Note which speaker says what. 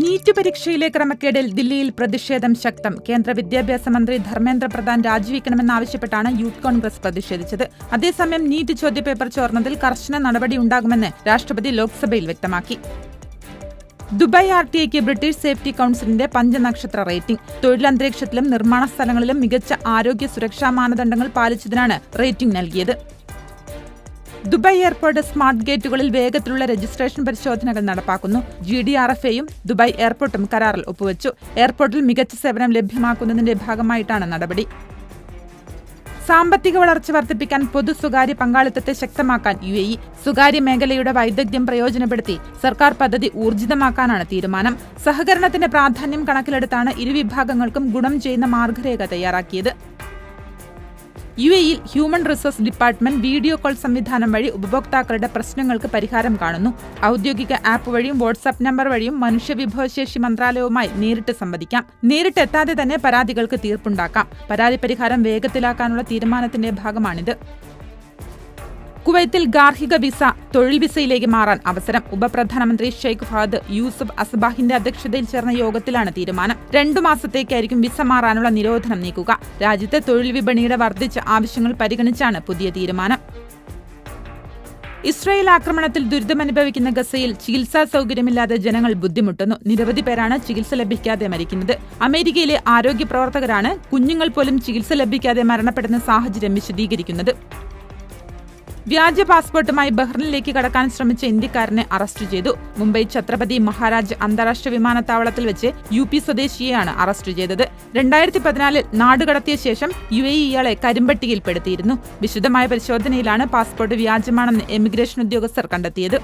Speaker 1: NEET പരീക്ഷയിലെ ക്രമക്കേടിൽ ദില്ലിയിൽ പ്രതിഷേധം ശക്തം. കേന്ദ്ര വിദ്യാഭ്യാസ മന്ത്രി ധർമ്മേന്ദ്ര പ്രധാൻ രാജിവെക്കണമെന്നാവശ്യപ്പെട്ടാണ് യൂത്ത് കോൺഗ്രസ് പ്രതിഷേധിച്ചത്. അതേസമയം നീറ്റ് ചോദ്യപേപ്പർ ചോർന്നതിൽ കർശന നടപടി ഉണ്ടാകുമെന്ന് രാഷ്ട്രപതി ലോക്സഭയിൽ വ്യക്തമാക്കി. ദുബായ് ആർ ടി ഐക്ക് ബ്രിട്ടീഷ് സേഫ്റ്റി കൌൺസിലിന്റെ പഞ്ചനക്ഷത്ര റേറ്റിംഗ്. തൊഴിലന്തരീക്ഷത്തിലും നിർമ്മാണ സ്ഥലങ്ങളിലും മികച്ച ആരോഗ്യ സുരക്ഷാ മാനദണ്ഡങ്ങൾ പാലിച്ചതിനാണ് റേറ്റിംഗ് നൽകിയത്. ദുബായ് എയർപോർട്ട് സ്മാർട്ട് ഗേറ്റുകളിൽ വേഗത്തിലുള്ള രജിസ്ട്രേഷൻ പരിശോധനകൾ നടപ്പാക്കുന്നു. ജി ഡി ആർ എഫ് എയും ദുബായ് എയർപോർട്ടും കരാറിൽ ഒപ്പുവച്ചു. എയർപോർട്ടിൽ മികച്ച സേവനം ലഭ്യമാക്കുന്നതിന്റെ ഭാഗമായിട്ടാണ് നടപടി. സാമ്പത്തിക വളർച്ച വർദ്ധിപ്പിക്കാൻ പൊതു സ്വകാര്യ പങ്കാളിത്തത്തെ ശക്തമാക്കാൻ യു എ ഇ സ്വകാര്യ മേഖലയുടെ വൈദഗ്ധ്യം പ്രയോജനപ്പെടുത്തി സർക്കാർ പദ്ധതി ഊർജിതമാക്കാനാണ് തീരുമാനം. സഹകരണത്തിന്റെ പ്രാധാന്യം കണക്കിലെടുത്താണ് ഇരുവിഭാഗങ്ങൾക്കും ഗുണം ചെയ്യുന്ന മാർഗരേഖ തയ്യാറാക്കിയത്. യു എയിൽ human resource department video call സംവിധാനം വഴി ഉപഭോക്താക്കളുടെ പ്രശ്നങ്ങൾക്ക് പരിഹാരം കാണുന്നു. ഔദ്യോഗിക ആപ്പ് വഴിയും വാട്സാപ്പ് നമ്പർ വഴിയും മനുഷ്യവിഭവശേഷി മന്ത്രാലയവുമായി നേരിട്ട് സംവദിക്കാം. നേരിട്ട് എത്താതെ തന്നെ പരാതികൾക്ക് തീർപ്പുണ്ടാക്കാം. പരാതി പരിഹാരം വേഗത്തിലാക്കാനുള്ള തീരുമാനത്തിന്റെ ഭാഗമാണിത്. കുവൈത്തിൽ ഗാർഹിക വിസ തൊഴിൽ വിസയിലേക്ക് മാറാൻ അവസരം ഉപപ്രധാനമന്ത്രി ഷെയ്ഖ് ഫഹദ് യൂസഫ് അസ്ബാഹിന്റെ അധ്യക്ഷതയിൽ ചേർന്ന യോഗത്തിലാണ് തീരുമാനം. രണ്ടു മാസത്തേക്കായിരിക്കും വിസ മാറാനുള്ള നിരോധനം നീക്കുക. രാജ്യത്തെ തൊഴിൽ വിപണിയുടെ വർദ്ധിച്ച ആവശ്യങ്ങൾ പരിഗണിച്ചാണ് പുതിയ തീരുമാനം. ഇസ്രായേൽ ആക്രമണത്തിൽ ദുരിതമനുഭവിക്കുന്ന ഗസയിൽ ചികിത്സാ സൗകര്യമില്ലാതെ ജനങ്ങൾ ബുദ്ധിമുട്ടുന്നു. നിരവധി പേരാണ് ചികിത്സ ലഭിക്കാതെ മരിക്കുന്നത്. അമേരിക്കയിലെ ആരോഗ്യ പ്രവർത്തകരാണ് കുഞ്ഞുങ്ങൾ പോലും ചികിത്സ ലഭിക്കാതെ മരണപ്പെടുന്ന സാഹചര്യം വിശദീകരിക്കുന്നത്. വ്യാജ പാസ്പോർട്ടുമായി ബഹ്റിനിലേക്ക് കടക്കാൻ ശ്രമിച്ച ഇന്ത്യക്കാരനെ അറസ്റ്റ് ചെയ്തു. മുംബൈ ഛത്രപതി മഹാരാജ് അന്താരാഷ്ട്ര വിമാനത്താവളത്തിൽ വെച്ച് യു പി സ്വദേശിയെയാണ് അറസ്റ്റ് ചെയ്തത്. രണ്ടായിരത്തി പതിനാലിൽ നാടുകടത്തിയ ശേഷം യു എ ഇയാളെ കരിമ്പട്ടികയിൽപ്പെടുത്തിയിരുന്നു. വിശദമായ പരിശോധനയിലാണ് പാസ്പോർട്ട് വ്യാജമാണെന്ന് എമിഗ്രേഷൻ ഉദ്യോഗസ്ഥർ കണ്ടെത്തിയത്.